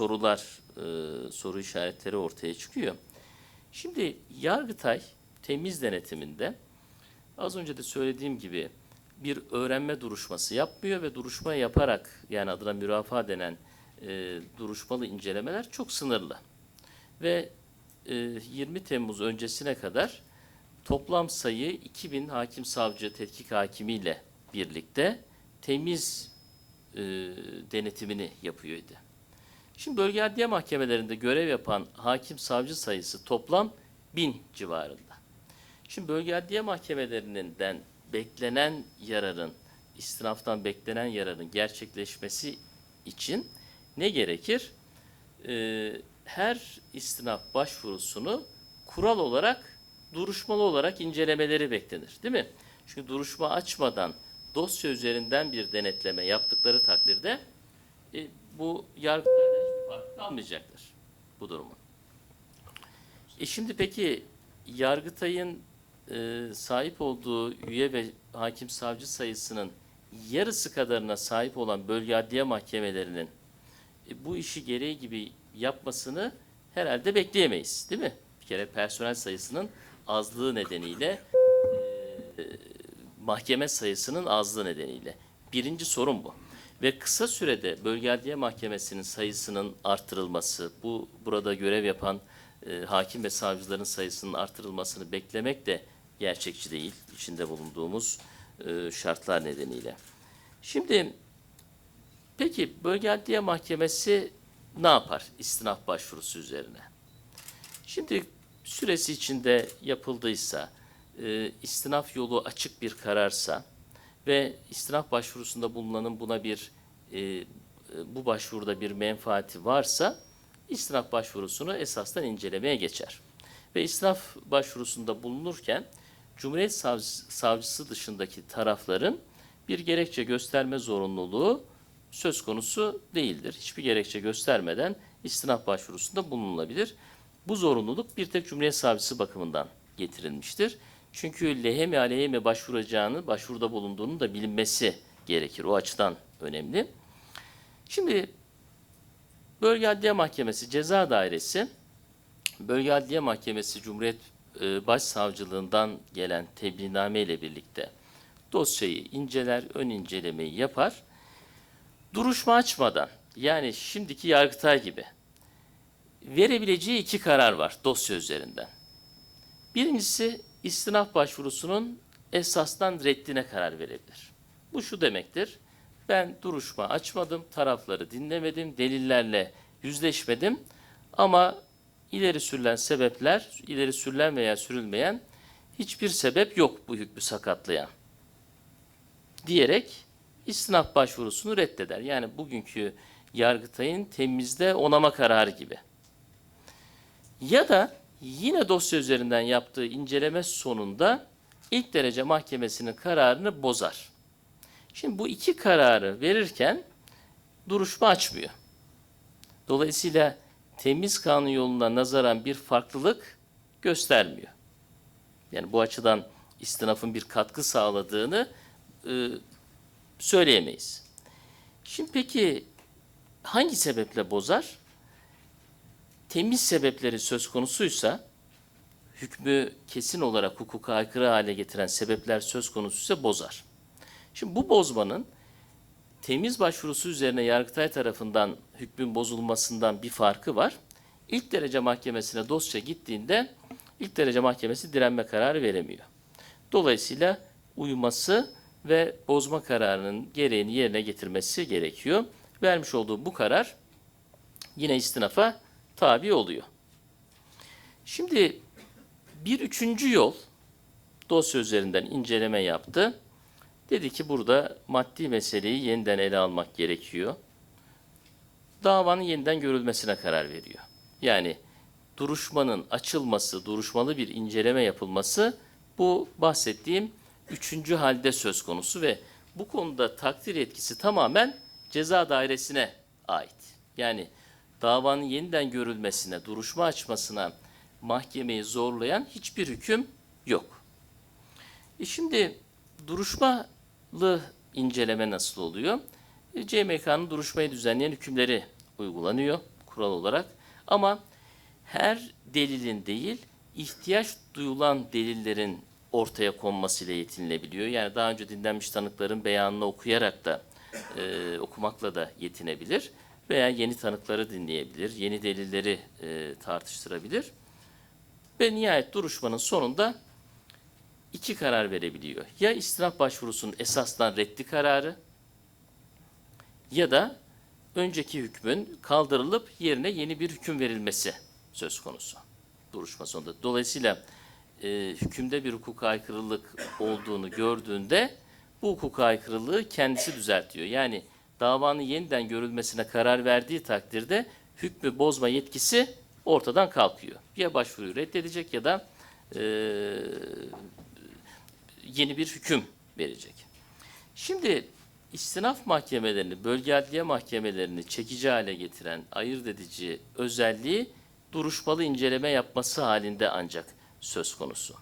sorular, e, soru işaretleri ortaya çıkıyor. Şimdi Yargıtay temiz denetiminde az önce de söylediğim gibi bir öğrenme duruşması yapmıyor ve duruşma yaparak yani adına mürafaa denen e, duruşmalı incelemeler çok sınırlı. Ve e, 20 Temmuz öncesine kadar toplam sayı 2000 hakim savcı tetkik hakimiyle birlikte temiz e, denetimini yapıyordu. Şimdi bölge adliye mahkemelerinde görev yapan hakim savcı sayısı toplam 1000 civarında. Şimdi bölge adliye mahkemelerinden beklenen yararın, istinaftan beklenen yararın gerçekleşmesi için ne gerekir? Ee, her istinaf başvurusunu kural olarak, duruşmalı olarak incelemeleri beklenir. Değil mi? Çünkü duruşma açmadan dosya üzerinden bir denetleme yaptıkları takdirde e, bu farkı kalmayacaktır bu durumun. E şimdi peki Yargıtay'ın e, sahip olduğu üye ve hakim savcı sayısının yarısı kadarına sahip olan bölge adliye mahkemelerinin e, bu işi gereği gibi yapmasını herhalde bekleyemeyiz değil mi? Bir kere personel sayısının azlığı nedeniyle e, mahkeme sayısının azlığı nedeniyle. Birinci sorun bu. Ve kısa sürede bölge adliye mahkemesinin sayısının artırılması, bu burada görev yapan e, hakim ve savcıların sayısının artırılmasını beklemek de gerçekçi değil içinde bulunduğumuz e, şartlar nedeniyle. Şimdi peki bölge adliye mahkemesi ne yapar istinaf başvurusu üzerine? Şimdi süresi içinde yapıldıysa, e, istinaf yolu açık bir kararsa ve istinaf başvurusunda bulunanın buna bir e, e, bu başvuruda bir menfaati varsa istinaf başvurusunu esasdan incelemeye geçer. Ve istinaf başvurusunda bulunurken Cumhuriyet Savcısı, dışındaki tarafların bir gerekçe gösterme zorunluluğu söz konusu değildir. Hiçbir gerekçe göstermeden istinaf başvurusunda bulunulabilir. Bu zorunluluk bir tek Cumhuriyet Savcısı bakımından getirilmiştir. Çünkü lehe mi aleyhe mi başvuracağını, başvuruda bulunduğunu da bilinmesi gerekir. O açıdan önemli. Şimdi Bölge Adliye Mahkemesi Ceza Dairesi, Bölge Adliye Mahkemesi Cumhuriyet e, Başsavcılığından gelen tebliğname ile birlikte dosyayı inceler, ön incelemeyi yapar. Duruşma açmadan, yani şimdiki Yargıtay gibi verebileceği iki karar var dosya üzerinden. Birincisi istinaf başvurusunun esasdan reddine karar verebilir. Bu şu demektir. Ben duruşma açmadım, tarafları dinlemedim, delillerle yüzleşmedim ama ileri sürülen sebepler, ileri sürülen veya sürülmeyen hiçbir sebep yok bu hükmü sakatlayan diyerek istinaf başvurusunu reddeder. Yani bugünkü Yargıtay'ın temizde onama kararı gibi. Ya da yine dosya üzerinden yaptığı inceleme sonunda ilk derece mahkemesinin kararını bozar. Şimdi bu iki kararı verirken duruşma açmıyor. Dolayısıyla temiz kanun yoluna nazaran bir farklılık göstermiyor. Yani bu açıdan istinafın bir katkı sağladığını e, söyleyemeyiz. Şimdi peki hangi sebeple bozar? Temiz sebepleri söz konusuysa, hükmü kesin olarak hukuka aykırı hale getiren sebepler söz konusuysa bozar. Şimdi bu bozmanın temiz başvurusu üzerine Yargıtay tarafından hükmün bozulmasından bir farkı var. İlk derece mahkemesine dosya gittiğinde ilk derece mahkemesi direnme kararı veremiyor. Dolayısıyla uyuması ve bozma kararının gereğini yerine getirmesi gerekiyor. Vermiş olduğu bu karar yine istinafa tabi oluyor. Şimdi bir üçüncü yol dosya üzerinden inceleme yaptı. Dedi ki burada maddi meseleyi yeniden ele almak gerekiyor. Davanın yeniden görülmesine karar veriyor. Yani duruşmanın açılması, duruşmalı bir inceleme yapılması bu bahsettiğim üçüncü halde söz konusu ve bu konuda takdir etkisi tamamen ceza dairesine ait. Yani davanın yeniden görülmesine, duruşma açmasına mahkemeyi zorlayan hiçbir hüküm yok. E şimdi duruşmalı inceleme nasıl oluyor? E, CMK'nın duruşmayı düzenleyen hükümleri uygulanıyor. kural olarak. Ama her delilin değil, ihtiyaç duyulan delillerin ortaya konmasıyla yetinilebiliyor. Yani daha önce dinlenmiş tanıkların beyanını okuyarak da e, okumakla da yetinebilir veya yeni tanıkları dinleyebilir, yeni delilleri e, tartıştırabilir ve nihayet duruşmanın sonunda iki karar verebiliyor. Ya istinaf başvurusunun esasdan reddi kararı ya da önceki hükmün kaldırılıp yerine yeni bir hüküm verilmesi söz konusu duruşma sonunda. Dolayısıyla e, hükümde bir hukuka aykırılık olduğunu gördüğünde bu hukuka aykırılığı kendisi düzeltiyor. Yani davanın yeniden görülmesine karar verdiği takdirde hükmü bozma yetkisi ortadan kalkıyor. Ya başvuruyu reddedecek ya da e, yeni bir hüküm verecek. Şimdi istinaf mahkemelerini, bölge adliye mahkemelerini çekici hale getiren ayırt edici özelliği duruşmalı inceleme yapması halinde ancak söz konusu.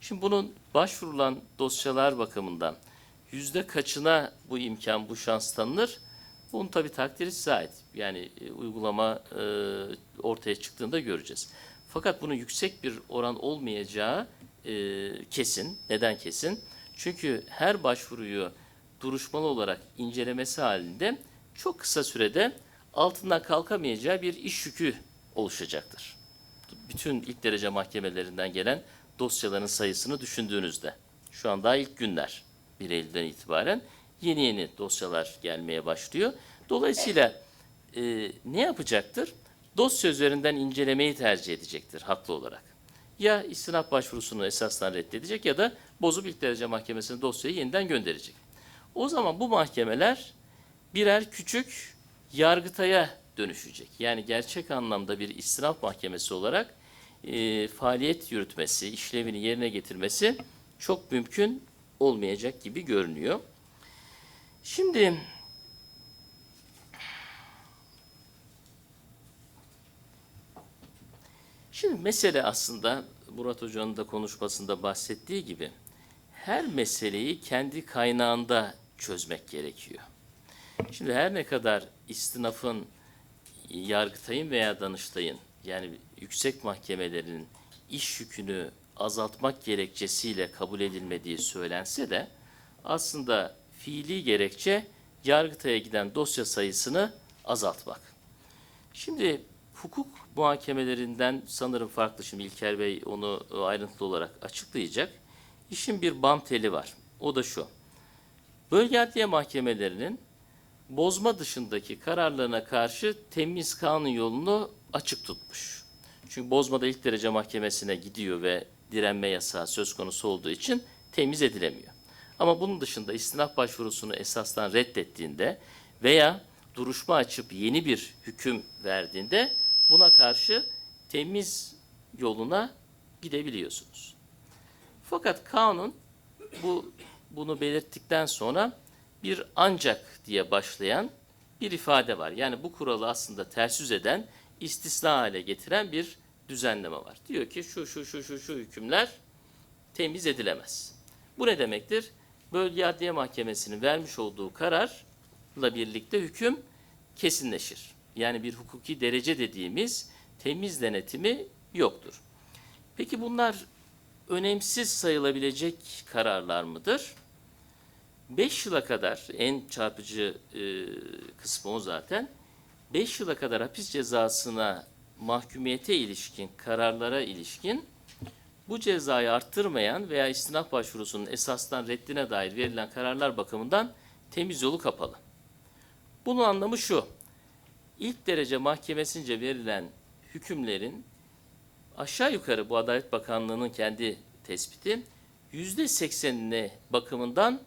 Şimdi bunun başvurulan dosyalar bakımından yüzde kaçına bu imkan, bu şans tanınır? Bunun tabii takdiri size ait. Yani e, uygulama e, ortaya çıktığında göreceğiz. Fakat bunun yüksek bir oran olmayacağı e, kesin. Neden kesin? Çünkü her başvuruyu duruşmalı olarak incelemesi halinde çok kısa sürede altından kalkamayacağı bir iş yükü oluşacaktır. Bütün ilk derece mahkemelerinden gelen dosyaların sayısını düşündüğünüzde şu an daha ilk günler 1 Eylül'den itibaren yeni yeni dosyalar gelmeye başlıyor. Dolayısıyla e, ne yapacaktır? Dosya üzerinden incelemeyi tercih edecektir haklı olarak. Ya istinaf başvurusunu esasdan reddedecek ya da bozup ilk derece mahkemesine dosyayı yeniden gönderecek. O zaman bu mahkemeler birer küçük yargıtaya dönüşecek. Yani gerçek anlamda bir istinaf mahkemesi olarak e, faaliyet yürütmesi, işlevini yerine getirmesi çok mümkün olmayacak gibi görünüyor. Şimdi Şimdi mesele aslında Murat Hoca'nın da konuşmasında bahsettiği gibi her meseleyi kendi kaynağında çözmek gerekiyor. Şimdi her ne kadar istinafın Yargıtay'ın veya Danıştay'ın yani yüksek mahkemelerin iş yükünü azaltmak gerekçesiyle kabul edilmediği söylense de aslında fiili gerekçe Yargıtay'a giden dosya sayısını azaltmak. Şimdi hukuk muhakemelerinden sanırım farklı şimdi İlker Bey onu ayrıntılı olarak açıklayacak. İşin bir bam teli var. O da şu. Bölge adliye mahkemelerinin bozma dışındaki kararlarına karşı temiz kanun yolunu açık tutmuş. Çünkü bozmada ilk derece mahkemesine gidiyor ve direnme yasağı söz konusu olduğu için temiz edilemiyor. Ama bunun dışında istinaf başvurusunu esasdan reddettiğinde veya duruşma açıp yeni bir hüküm verdiğinde buna karşı temiz yoluna gidebiliyorsunuz. Fakat kanun bu bunu belirttikten sonra bir ancak diye başlayan bir ifade var. Yani bu kuralı aslında ters yüz eden, istisna hale getiren bir düzenleme var. Diyor ki şu şu şu şu şu hükümler temiz edilemez. Bu ne demektir? Bölge Adliye Mahkemesi'nin vermiş olduğu kararla birlikte hüküm kesinleşir. Yani bir hukuki derece dediğimiz temiz denetimi yoktur. Peki bunlar önemsiz sayılabilecek kararlar mıdır? 5 yıla kadar en çarpıcı e, kısmı o zaten. 5 yıla kadar hapis cezasına mahkumiyete ilişkin kararlara ilişkin bu cezayı arttırmayan veya istinaf başvurusunun esasdan reddine dair verilen kararlar bakımından temiz yolu kapalı. Bunun anlamı şu. İlk derece mahkemesince verilen hükümlerin aşağı yukarı bu Adalet Bakanlığı'nın kendi tespiti yüzde seksenine bakımından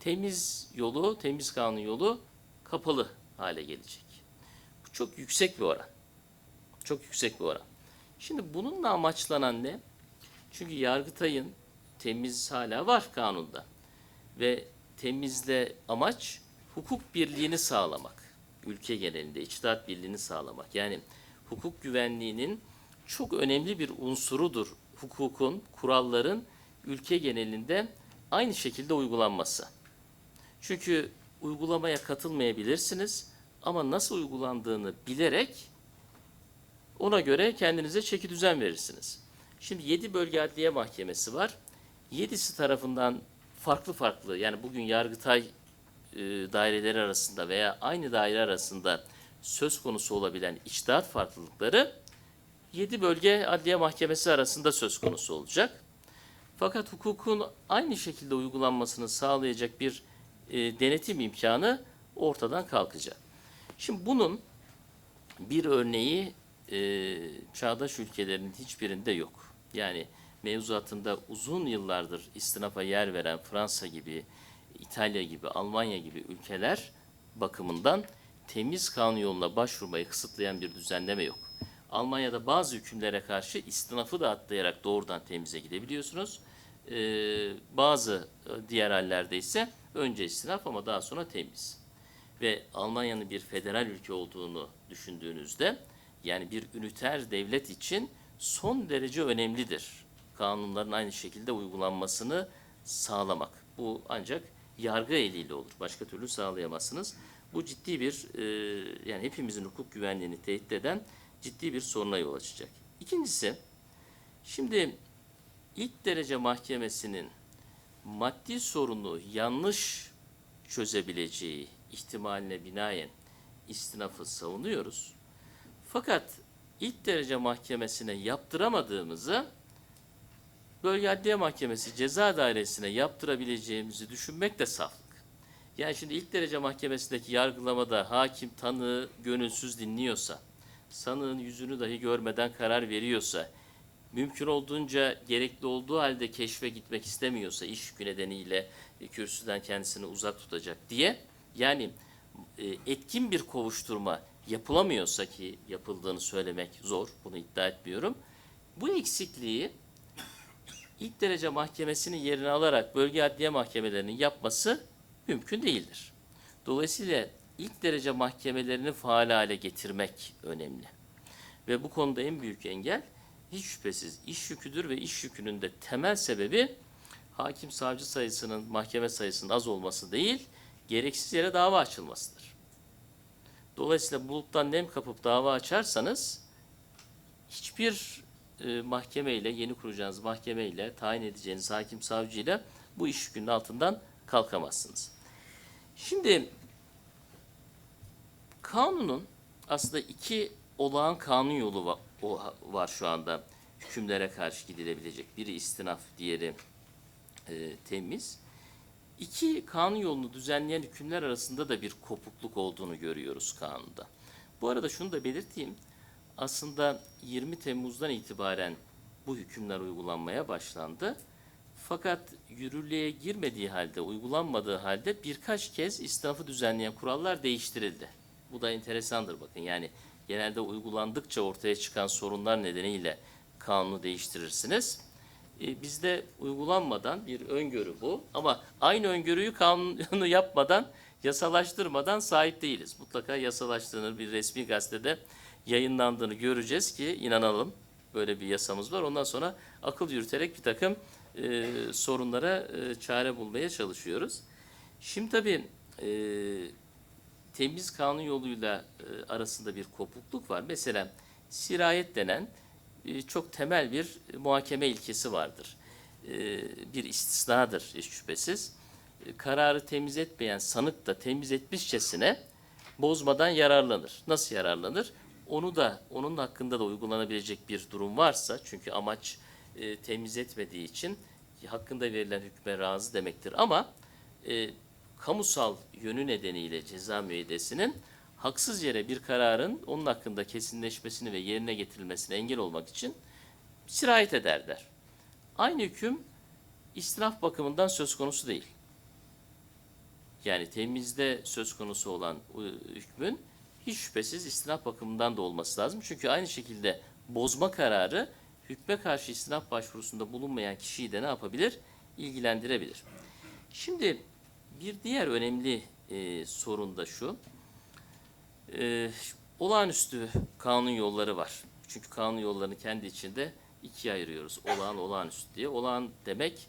temiz yolu, temiz kanun yolu kapalı hale gelecek. Bu çok yüksek bir oran. Çok yüksek bir oran. Şimdi bununla amaçlanan ne? Çünkü Yargıtay'ın temiz hala var kanunda. Ve temizle amaç hukuk birliğini sağlamak. Ülke genelinde içtihat birliğini sağlamak. Yani hukuk güvenliğinin çok önemli bir unsurudur hukukun, kuralların ülke genelinde aynı şekilde uygulanması. Çünkü uygulamaya katılmayabilirsiniz ama nasıl uygulandığını bilerek Ona göre kendinize çeki düzen verirsiniz. Şimdi 7 bölge adliye mahkemesi var. 7'si tarafından farklı farklı yani bugün Yargıtay e, daireleri arasında veya aynı daire arasında söz konusu olabilen içtihat farklılıkları 7 bölge adliye mahkemesi arasında söz konusu olacak. Fakat hukukun aynı şekilde uygulanmasını sağlayacak bir e, denetim imkanı ortadan kalkacak. Şimdi bunun bir örneği e, çağdaş ülkelerin hiçbirinde yok. Yani mevzuatında uzun yıllardır istinafa yer veren Fransa gibi, İtalya gibi, Almanya gibi ülkeler bakımından temiz kanun yoluna başvurmayı kısıtlayan bir düzenleme yok. Almanya'da bazı hükümlere karşı istinafı da atlayarak doğrudan temize gidebiliyorsunuz. Ee, bazı e, diğer hallerde ise önce istinaf ama daha sonra temiz. Ve Almanya'nın bir federal ülke olduğunu düşündüğünüzde yani bir üniter devlet için son derece önemlidir. Kanunların aynı şekilde uygulanmasını sağlamak. Bu ancak yargı eliyle olur. Başka türlü sağlayamazsınız. Bu ciddi bir e, yani hepimizin hukuk güvenliğini tehdit eden ciddi bir soruna yol açacak. İkincisi, şimdi ilk derece mahkemesinin maddi sorunu yanlış çözebileceği ihtimaline binaen istinafı savunuyoruz. Fakat ilk derece mahkemesine yaptıramadığımızı bölge adliye mahkemesi ceza dairesine yaptırabileceğimizi düşünmek de saflık. Yani şimdi ilk derece mahkemesindeki yargılamada hakim tanığı gönülsüz dinliyorsa, sanığın yüzünü dahi görmeden karar veriyorsa, mümkün olduğunca gerekli olduğu halde keşfe gitmek istemiyorsa iş yükü nedeniyle e, kürsüden kendisini uzak tutacak diye yani e, etkin bir kovuşturma yapılamıyorsa ki yapıldığını söylemek zor, bunu iddia etmiyorum. Bu eksikliği ilk derece mahkemesinin yerine alarak bölge adliye mahkemelerinin yapması mümkün değildir. Dolayısıyla ilk derece mahkemelerini faal hale getirmek önemli. Ve bu konuda en büyük engel hiç şüphesiz iş yüküdür ve iş yükünün de temel sebebi hakim savcı sayısının mahkeme sayısının az olması değil, gereksiz yere dava açılmasıdır. Dolayısıyla buluttan nem kapıp dava açarsanız hiçbir e, mahkemeyle, yeni kuracağınız mahkemeyle, tayin edeceğiniz hakim savcıyla bu iş yükünün altından kalkamazsınız. Şimdi kanunun aslında iki olağan kanun yolu var, şu anda hükümlere karşı gidilebilecek. Biri istinaf, diğeri e, temiz. İki kanun yolunu düzenleyen hükümler arasında da bir kopukluk olduğunu görüyoruz kanunda. Bu arada şunu da belirteyim. Aslında 20 Temmuz'dan itibaren bu hükümler uygulanmaya başlandı. Fakat yürürlüğe girmediği halde, uygulanmadığı halde birkaç kez istinafı düzenleyen kurallar değiştirildi. Bu da enteresandır bakın. Yani genelde uygulandıkça ortaya çıkan sorunlar nedeniyle kanunu değiştirirsiniz. E, bizde uygulanmadan bir öngörü bu. Ama aynı öngörüyü kanunu yapmadan, yasalaştırmadan sahip değiliz. Mutlaka yasalaştığını bir resmi gazetede yayınlandığını göreceğiz ki inanalım böyle bir yasamız var. Ondan sonra akıl yürüterek bir takım e, sorunlara e, çare bulmaya çalışıyoruz. Şimdi tabii e, temiz kanun yoluyla e, arasında bir kopukluk var. Mesela sirayet denen çok temel bir muhakeme ilkesi vardır. E, bir istisnadır hiç şüphesiz. E, kararı temiz etmeyen sanık da temiz etmişçesine bozmadan yararlanır. Nasıl yararlanır? Onu da onun hakkında da uygulanabilecek bir durum varsa çünkü amaç e, temiz etmediği için hakkında verilen hükme razı demektir ama e, kamusal yönü nedeniyle ceza müeyyidesinin haksız yere bir kararın onun hakkında kesinleşmesini ve yerine getirilmesine engel olmak için sirayet eder der. Aynı hüküm istinaf bakımından söz konusu değil. Yani temizde söz konusu olan e, hükmün hiç şüphesiz istinaf bakımından da olması lazım. Çünkü aynı şekilde bozma kararı hükme karşı istinaf başvurusunda bulunmayan kişiyi de ne yapabilir? İlgilendirebilir. Şimdi bir diğer önemli e, sorun da şu. E, olağanüstü kanun yolları var. Çünkü kanun yollarını kendi içinde ikiye ayırıyoruz. Olağan, olağanüstü diye. Olağan demek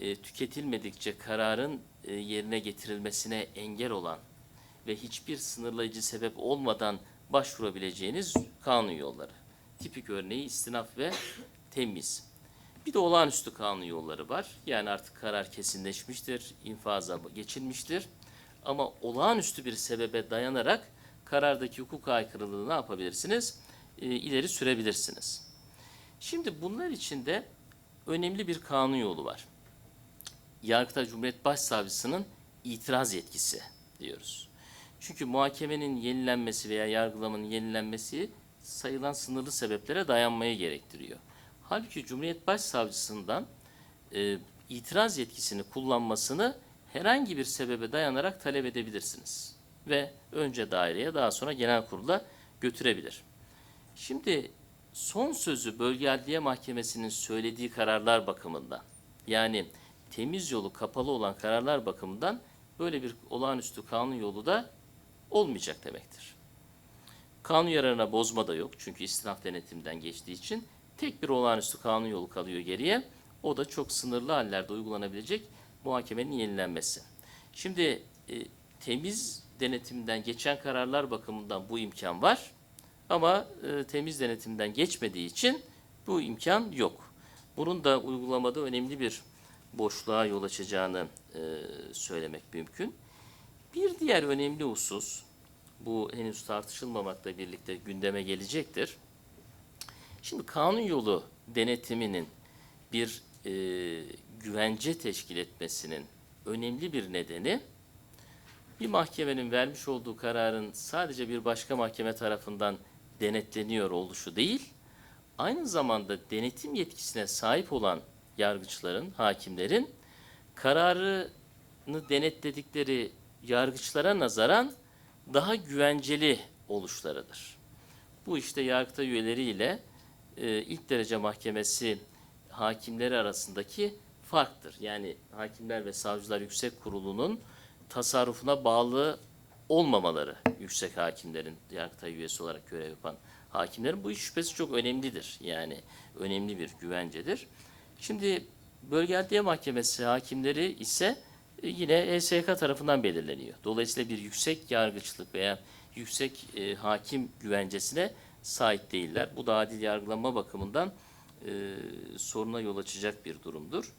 e, tüketilmedikçe kararın e, yerine getirilmesine engel olan ve hiçbir sınırlayıcı sebep olmadan başvurabileceğiniz kanun yolları. tipik örneği istinaf ve temiz. Bir de olağanüstü kanun yolları var. Yani artık karar kesinleşmiştir, infaza geçilmiştir. Ama olağanüstü bir sebebe dayanarak karardaki hukuk aykırılığı ne yapabilirsiniz? E, ileri sürebilirsiniz. Şimdi bunlar içinde önemli bir kanun yolu var. Yargıtay Cumhuriyet Başsavcısının itiraz yetkisi diyoruz. Çünkü muhakemenin yenilenmesi veya yargılamanın yenilenmesi sayılan sınırlı sebeplere dayanmayı gerektiriyor. Halbuki Cumhuriyet Başsavcısından e, itiraz yetkisini kullanmasını herhangi bir sebebe dayanarak talep edebilirsiniz. Ve önce daireye daha sonra genel kurula götürebilir. Şimdi son sözü Bölge Adliye Mahkemesi'nin söylediği kararlar bakımından yani temiz yolu kapalı olan kararlar bakımından böyle bir olağanüstü kanun yolu da olmayacak demektir. Kanun yararına bozma da yok çünkü istinaf denetimden geçtiği için tek bir olağanüstü kanun yolu kalıyor geriye. O da çok sınırlı hallerde uygulanabilecek muhakemenin yenilenmesi. Şimdi e, temiz denetimden geçen kararlar bakımından bu imkan var ama e, temiz denetimden geçmediği için bu imkan yok. Bunun da uygulamada önemli bir boşluğa yol açacağını e, söylemek mümkün. Bir diğer önemli husus, bu henüz tartışılmamakla birlikte gündeme gelecektir. Şimdi kanun yolu denetiminin bir e, güvence teşkil etmesinin önemli bir nedeni, bir mahkemenin vermiş olduğu kararın sadece bir başka mahkeme tarafından denetleniyor oluşu değil, aynı zamanda denetim yetkisine sahip olan yargıçların, hakimlerin kararını denetledikleri yargıçlara nazaran daha güvenceli oluşlarıdır. Bu işte yargıta üyeleriyle e, ilk derece mahkemesi hakimleri arasındaki farktır. Yani Hakimler ve Savcılar Yüksek Kurulu'nun tasarrufuna bağlı olmamaları yüksek hakimlerin yargıtay üyesi olarak görev yapan hakimlerin bu iş şüphesi çok önemlidir. Yani önemli bir güvencedir. Şimdi Bölge Adliye Mahkemesi hakimleri ise e, yine ESK tarafından belirleniyor. Dolayısıyla bir yüksek yargıçlık veya yüksek e, hakim güvencesine sahip değiller. Bu da adil yargılama bakımından e, soruna yol açacak bir durumdur.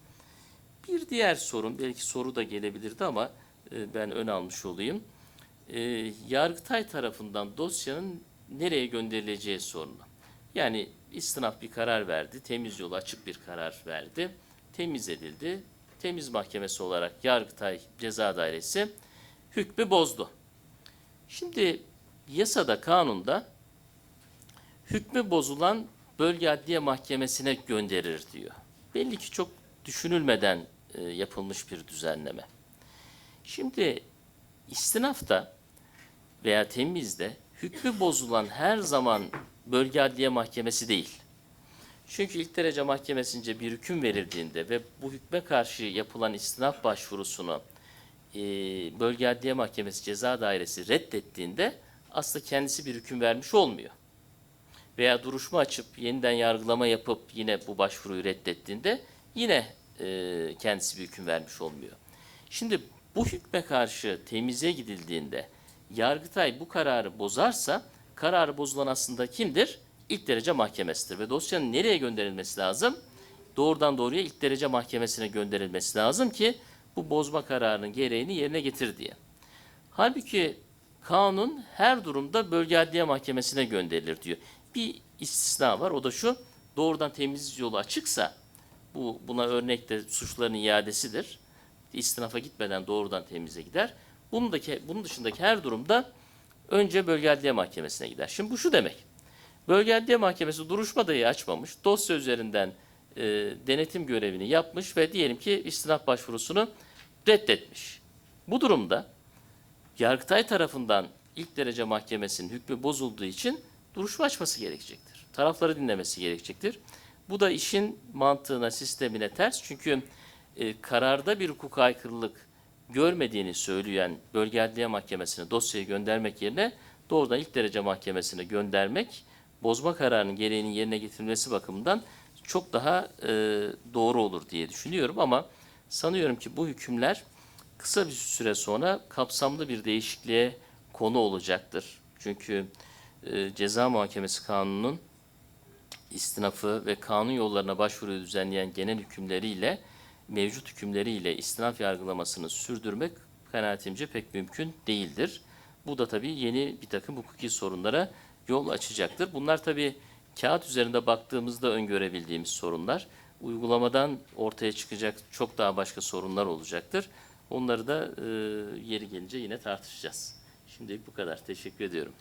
Bir diğer sorun, belki soru da gelebilirdi ama ben ön almış olayım. E, Yargıtay tarafından dosyanın nereye gönderileceği sorunu. Yani istinaf bir karar verdi, temiz yolu açık bir karar verdi, temiz edildi. Temiz mahkemesi olarak Yargıtay Ceza Dairesi hükmü bozdu. Şimdi yasada, kanunda hükmü bozulan bölge adliye mahkemesine gönderir diyor. Belli ki çok düşünülmeden e, yapılmış bir düzenleme. Şimdi istinafta veya temizde hükmü bozulan her zaman bölge adliye mahkemesi değil. Çünkü ilk derece mahkemesince bir hüküm verildiğinde ve bu hükme karşı yapılan istinaf başvurusunu e, bölge adliye mahkemesi ceza dairesi reddettiğinde aslında kendisi bir hüküm vermiş olmuyor. Veya duruşma açıp yeniden yargılama yapıp yine bu başvuruyu reddettiğinde yine e, kendisi bir hüküm vermiş olmuyor. Şimdi bu hükme karşı temize gidildiğinde Yargıtay bu kararı bozarsa kararı bozulan aslında kimdir? İlk derece mahkemesidir ve dosyanın nereye gönderilmesi lazım? Doğrudan doğruya ilk derece mahkemesine gönderilmesi lazım ki bu bozma kararının gereğini yerine getir diye. Halbuki kanun her durumda bölge adliye mahkemesine gönderilir diyor. Bir istisna var o da şu doğrudan temizlik yolu açıksa bu buna örnek de suçların iadesidir. İstinafa gitmeden doğrudan temize gider. Bundaki, bunun dışındaki her durumda önce bölge adliye mahkemesine gider. Şimdi bu şu demek. Bölge adliye mahkemesi duruşma dahi açmamış. Dosya üzerinden e, denetim görevini yapmış ve diyelim ki istinaf başvurusunu reddetmiş. Bu durumda Yargıtay tarafından ilk derece mahkemesinin hükmü bozulduğu için duruşma açması gerekecektir. Tarafları dinlemesi gerekecektir. Bu da işin mantığına, sistemine ters. Çünkü e, kararda bir hukuk aykırılık görmediğini söyleyen Bölge Adliye Mahkemesi'ne dosyayı göndermek yerine doğrudan ilk derece mahkemesine göndermek bozma kararının gereğinin yerine getirilmesi bakımından çok daha e, doğru olur diye düşünüyorum ama sanıyorum ki bu hükümler kısa bir süre sonra kapsamlı bir değişikliğe konu olacaktır. Çünkü e, ceza muhakemesi kanununun istinafı ve kanun yollarına başvuruyu düzenleyen genel hükümleriyle mevcut hükümleriyle istinaf yargılamasını sürdürmek kanaatimce pek mümkün değildir. Bu da tabii yeni bir takım hukuki sorunlara yol açacaktır. Bunlar tabii kağıt üzerinde baktığımızda öngörebildiğimiz sorunlar. Uygulamadan ortaya çıkacak çok daha başka sorunlar olacaktır. Onları da e, yeri gelince yine tartışacağız. Şimdilik bu kadar. Teşekkür ediyorum.